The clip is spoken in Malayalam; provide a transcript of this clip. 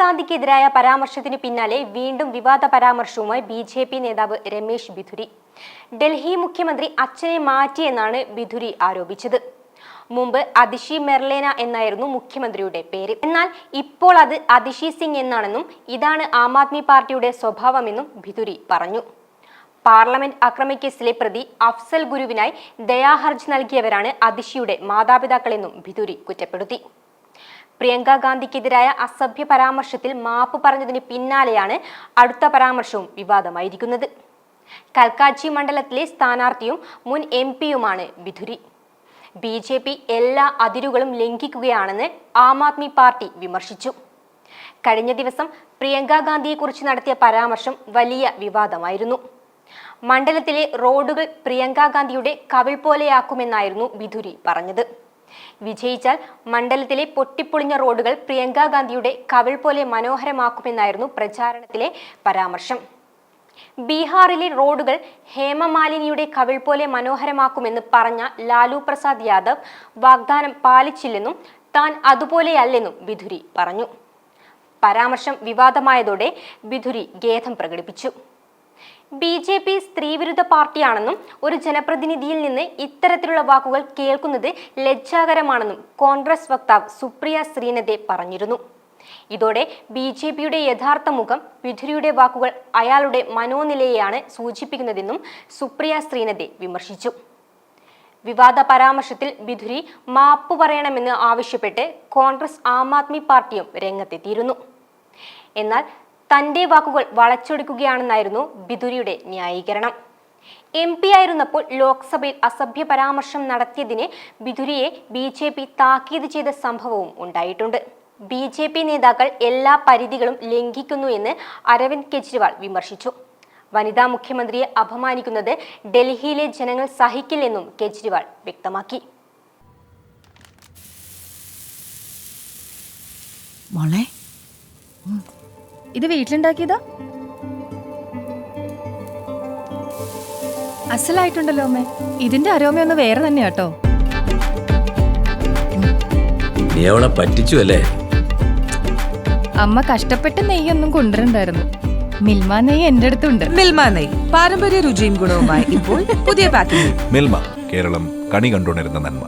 ഗാന്ധിക്കെതിരായ പരാമർശത്തിന് പിന്നാലെ വീണ്ടും വിവാദ പരാമർശവുമായി ബി ജെ പി നേതാവ് രമേശ് ബിധുരി. ഡൽഹി മുഖ്യമന്ത്രി അച്ഛനെ മാറ്റിയെന്നാണ് ബിധുരി ആരോപിച്ചത്. മുമ്പ് അതിഷി മെർലേന എന്നായിരുന്നു മുഖ്യമന്ത്രിയുടെ പേര്. എന്നാൽ ഇപ്പോൾ അത് അതിഷി സിംഗ് എന്നാണെന്നും ഇതാണ് ആം ആദ്മി പാർട്ടിയുടെ സ്വഭാവമെന്നും ബിധുരി പറഞ്ഞു. പാർലമെന്റ് അക്രമക്കേസിലെ പ്രതി അഫ്സൽ ഗുരുവിനായി ദയാഹർജി നൽകിയവരാണ് അതിഷിയുടെ മാതാപിതാക്കളെന്നും ബിധുരി കുറ്റപ്പെടുത്തി. പ്രിയങ്ക ഗാന്ധിക്കെതിരായ അസഭ്യ പരാമർശത്തിൽ മാപ്പ് പറഞ്ഞതിന് പിന്നാലെയാണ് അടുത്ത പരാമർശവും വിവാദമായിരിക്കുന്നത്. കൽക്കാച്ചി മണ്ഡലത്തിലെ സ്ഥാനാർത്ഥിയും മുൻ എം പിയുമാണ് ബിധുരി ബി ജെ പി എല്ലാ അതിരുകളും ലംഘിക്കുകയാണെന്ന് ആം ആദ്മി പാർട്ടി വിമർശിച്ചു. കഴിഞ്ഞ ദിവസം പ്രിയങ്ക ഗാന്ധിയെക്കുറിച്ച് നടത്തിയ പരാമർശം വലിയ വിവാദമായിരുന്നു. മണ്ഡലത്തിലെ റോഡുകൾ പ്രിയങ്ക ഗാന്ധിയുടെ കവിൾ പോലെയാക്കുമെന്നായിരുന്നു ബിധുരി പറഞ്ഞത്. വിജയിച്ചാൽ മണ്ഡലത്തിലെ പൊട്ടിപ്പൊളിഞ്ഞ റോഡുകൾ പ്രിയങ്കാ ഗാന്ധിയുടെ കവിൾ പോലെ മനോഹരമാക്കുമെന്നായിരുന്നു പ്രചാരണത്തിലെ പരാമർശം. ബീഹാറിലെ റോഡുകൾ ഹേമമാലിനിയുടെ കവിൾ പോലെ മനോഹരമാക്കുമെന്ന് പറഞ്ഞ ലാലു പ്രസാദ് യാദവ് വാഗ്ദാനം പാലിച്ചില്ലെന്നും താൻ അതുപോലെയല്ലെന്നും വിധുരി പറഞ്ഞു. പരാമർശം വിവാദമായതോടെ വിധുരി ഖേദം പ്രകടിപ്പിച്ചു. ബി ജെ പി സ്ത്രീവിരുദ്ധ പാർട്ടിയാണെന്നും ഒരു ജനപ്രതിനിധിയിൽ നിന്ന് ഇത്തരത്തിലുള്ള വാക്കുകൾ കേൾക്കുന്നത് ലജ്ജാകരമാണെന്നും കോൺഗ്രസ് വക്താവ് സുപ്രിയ ശ്രീനദേ പറഞ്ഞിരുന്നു. ഇതോടെ ബി ജെ പിയുടെ യഥാർത്ഥ മുഖം വിധുരിയുടെ വാക്കുകൾ അയാളുടെ മനോനിലയെയാണ് സൂചിപ്പിക്കുന്നതെന്നും സുപ്രിയ ശ്രീനദേ വിമർശിച്ചു. വിവാദ പരാമർശത്തിൽ വിധുരി മാപ്പ് പറയണമെന്ന് ആവശ്യപ്പെട്ട് കോൺഗ്രസ് ആം ആദ്മി പാർട്ടിയും രംഗത്തെത്തിയിരുന്നു. എന്നാൽ തന്റെ വാക്കുകൾ വളച്ചൊടിക്കുകയാണെന്നായിരുന്നു ബിദുരിയുടെ ന്യായീകരണം. എം പി ആയിരുന്നപ്പോൾ ലോക്സഭയിൽ അസഭ്യ പരാമർശം നടത്തിയതിന് ബിദുരിയെ ബി ജെ പി താക്കീത് ചെയ്ത സംഭവവും ഉണ്ടായിട്ടുണ്ട്. ബി ജെ പി നേതാക്കൾ എല്ലാ പരിധികളും ലംഘിക്കുന്നു എന്ന് അരവിന്ദ് കെജ്രിവാൾ വിമർശിച്ചു. വനിതാ മുഖ്യമന്ത്രിയെ അപമാനിക്കുന്നത് ഡൽഹിയിലെ ജനങ്ങൾ സഹിക്കില്ലെന്നും കെജ്രിവാൾ വ്യക്തമാക്കി. മോളെ ഇത് വീട്ടിലുണ്ടാക്കിയതാ? അസലായിട്ടുണ്ടല്ലോ അമ്മേ. ഇതിന്റെ അരോമയൊന്ന് വേറെ തന്നെ കേട്ടോ. നീ അവളെ പറ്റിച്ചു അല്ലേ? അമ്മ കഷ്ടപ്പെട്ട് നെയ്യൊന്നും കൊണ്ടുവരണ്ടായിരുന്നു. മിൽമ നെയ്യ് എന്റെ അടുത്തുണ്ട്. മിൽമ നെയ് പാരമ്പര്യ രുചിയും ഗുണവുമായി ഇപ്പോൾ പുതിയ പാക്കിംഗ് മിൽമ കേരളം കണി കണ്ടുണരുന്ന നന്മ.